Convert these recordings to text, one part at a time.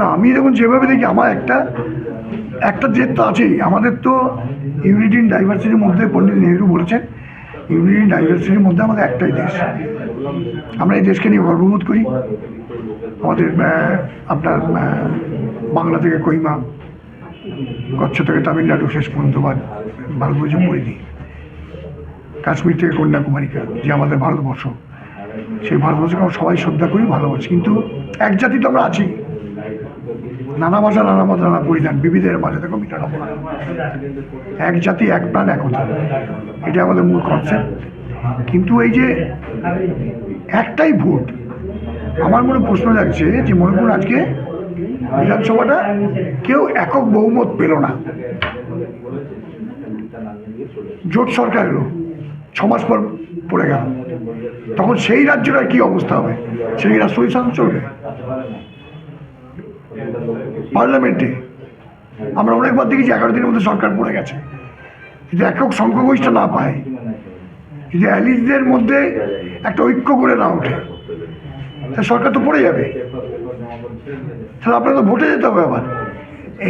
না, আমি দেখুন যেভাবে দেখি, আমার একটা একটা জেদ তো আছেই। আমাদের তো ইউনিটি ইন ডাইভার্সিটির মধ্যে পণ্ডিত নেহরু বলেছেন ইউনিটি ইন ডাইভার্সিটির মধ্যে আমাদের একটাই দেশ। আমরা এই দেশকে নিয়ে গর্ববোধ করি। আমাদের আপনার বাংলা থেকে কহিমা, কচ্ছ থেকে তামিলনাড়ু, শেষ পর্যন্ত বা ভারতবর্ষের পরিধি কাশ্মীর থেকে কন্যাকুমারিকা, যে আমাদের ভারতবর্ষ। সেই ভারতবর্ষকে আমরা সবাই শ্রদ্ধা করি, ভালোবাসি। কিন্তু এক জাতি তো আমরা আছি। নানা ভাষা নানা মত নানা পরিধান বিবিধের মাঝে দেখো মিটার এক জাতি, এক প্রাণ এক একতা এটা আমাদের মূল কনসেপ্ট কিন্তু এই যে একটাই ভোট, আমার মনে প্রশ্ন লাগছে যে মনে করুন আজকে বিধানসভাটা কেউ একক বহুমত পেল না। জোট সরকার এলো মাস পর পড়ে গেল। তখন সেই রাজ্যটার কি অবস্থা হবে? সেই রাষ্ট্রপতি শাসন চলবে? পার্লামেন্টে। আমরা অনেকবার দেখেছি এগারো দিনের মধ্যে সরকার পড়ে গেছে। যদি একক সংখ্যাগরিষ্ঠ না পায়, যদি অ্যালিজদের মধ্যে একটা ঐক্য করে না ওঠে তা সরকার তো পড়ে যাবে। তাহলে আপনার তো ভোটে যেতে হবে আবার।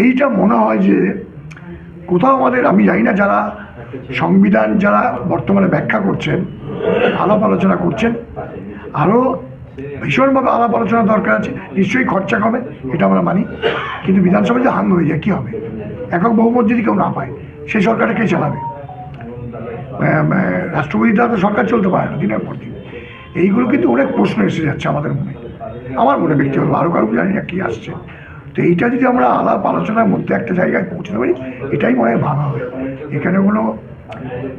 এইটা মনে হয় যে কোথাও আমাদের, আমি জানি না যারা সংবিধান যারা বর্তমানে ব্যাখ্যা করছেন, আলাপ আলোচনা করছেন আরও ভীষণভাবে আলাপ আলোচনা দরকার আছে। নিশ্চয়ই খরচা কমে, এটা আমরা মানি। কিন্তু বিধানসভা যে হাং হয়ে যায়, কী হবে? একক বহুমত যদি কেউ না পায় সেই সরকারটা কে চালাবে? রাষ্ট্রপতি দ্বারা তো সরকার চলতে পারে না, দিনের পর দিন। এইগুলো কিন্তু অনেক প্রশ্ন এসে যাচ্ছে আমাদের মনে। আমার মনে ব্যক্তিগত আরও কারও জানি না কী আসছে। তো এইটা যদি আমরা আলাপ আলোচনার মধ্যে একটা জায়গায় পৌঁছতে পারি এটাই মনে হয় ভালো হবে। এখানে কোনো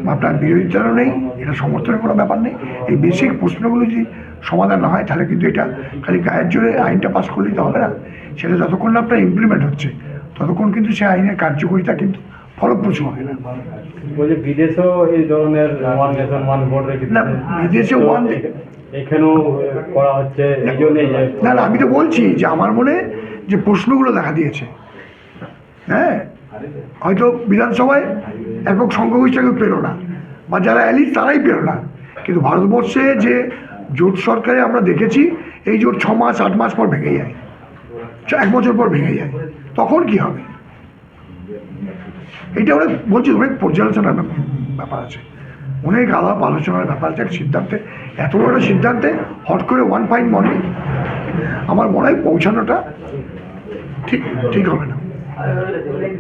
আপনার বিরোধী বিরোধিতারও নেই এটা সমর্থনের কোনো ব্যাপার নেই। এই বেসিক প্রশ্নগুলো যদি সমাধান না হয় তাহলে কিন্তু এটা খালি গায়ের জোরে আইনটা পাস করলেই তো হবে না। সেটা যতক্ষণ না আপনার ইমপ্লিমেন্ট হচ্ছে ততক্ষণ কিন্তু সে আইনের কার্যকরিতা কিন্তু ফলপ্রসূ হয় না। বলছি বিদেশেও এই ধরনের ওয়ান নেশন ওয়ান ভোট না, বিদেশে one- এখানেও করা হচ্ছে না না আমি তো বলছি যে আমার মনে যে প্রশ্নগুলো দেখা দিয়েছে। হ্যাঁ হয়তো বিধানসভায় একক সংখ্যাগরিষ্ঠ কেউ পেল না, বা যারা অ্যালিস তারাই পেল না। কিন্তু ভারতবর্ষে যে জোট সরকারে আমরা দেখেছি, এই জোট ছ মাস, আট মাস পর ভেঙে যায়। এক বছর পর ভেঙে যায়। তখন কি হবে? এটা অনেক বলছি, অনেক পর্যালোচনার ব্যাপার আছে। অনেক আলাপ আলোচনার ব্যাপার আছে সিদ্ধান্তে। এত বড় সিদ্ধান্তে হট করে ওয়ান ফাইন মনে আমার মনে হয় পৌঁছানোটা ঠিক ঠিক হবে না। Thank.